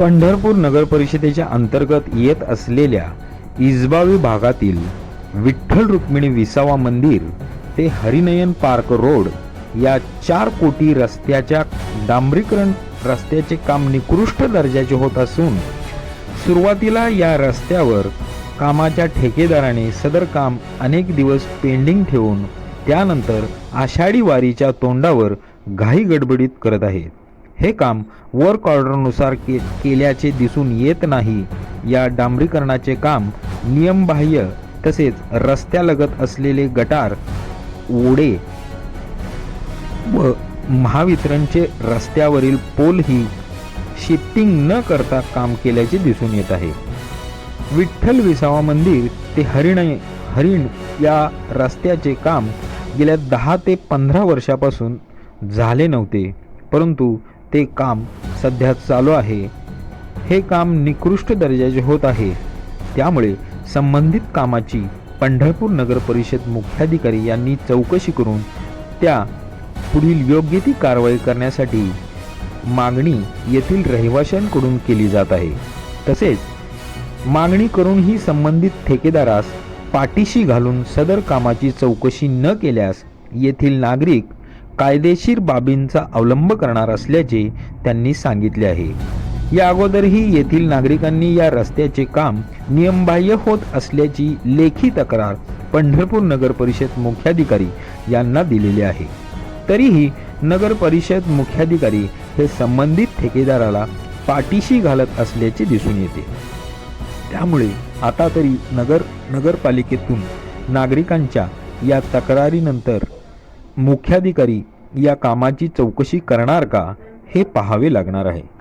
पंढरपूर नगर परिषदेच्या अंतर्गत येत असलेल्या इजबावी भागातील विठ्ठल रुक्मिणी विसावा मंदिर ते हरिनयन पार्क रोड या चार कोटी रस्त्याच्या डांबरीकरण रस्त्याचे काम निकृष्ट दर्जाचे होत असून सुरुवातीला या रस्त्यावर कामाच्या ठेकेदाराने सदर काम अनेक दिवस पेंडिंग ठेवून त्यानंतर आषाढी वारीच्या तोंडावर घाई गडबडीत करत आहेत. हे काम वर्क ऑर्डरनुसार के केल्याचे दिसून येत नाही. या डांबरीकरणाचे काम नियमबाह्य तसेच रस्त्यालगत असलेले गटार ओढे व महावितरणचे रस्त्यावरील पोलही शिफ्टिंग न करता काम केल्याचे दिसून येत आहे. विठ्ठल विसावा मंदिर ते हरिण हरिण या रस्त्याचे काम गेल्या दहा ते पंधरा वर्षापासून झाले नव्हते. परंतु ते काम सध्या चालू आहे. हे काम निकृष्ट दर्जाचे होत आहे. त्यामुळे संबंधित कामाची पंढरपूर नगर परिषद मुख्याधिकारी यांनी चौकशी करून त्या पुढील योग्य ती कारवाई करण्यासाठी मागणी येथील रहिवाशांकडून केली जात आहे. तसेच मागणी करूनही संबंधित ठेकेदारास पाठीशी घालून सदर कामाची चौकशी न केल्यास येथील नागरिक कायदेशीर बाबींचा अवलंब करणार असल्याचे त्यांनी सांगितले आहे. या अगोदरही येथील नागरिकांनी या रस्त्याचे काम नियमबाह्य होत असल्याची लेखी तक्रार पंढरपूर नगर परिषद मुख्याधिकारी यांना दिलेली आहे. तरीही नगर परिषद मुख्याधिकारी हे संबंधित ठेकेदाराला पाठीशी घालत असल्याचे दिसून येते. त्यामुळे आता तरी नगर नगरपालिकेतून नागरिकांच्या या तक्रारीनंतर मुख्याधिकारी या कामाची चौकशी करणार का हे पाहावे लागणार आहे.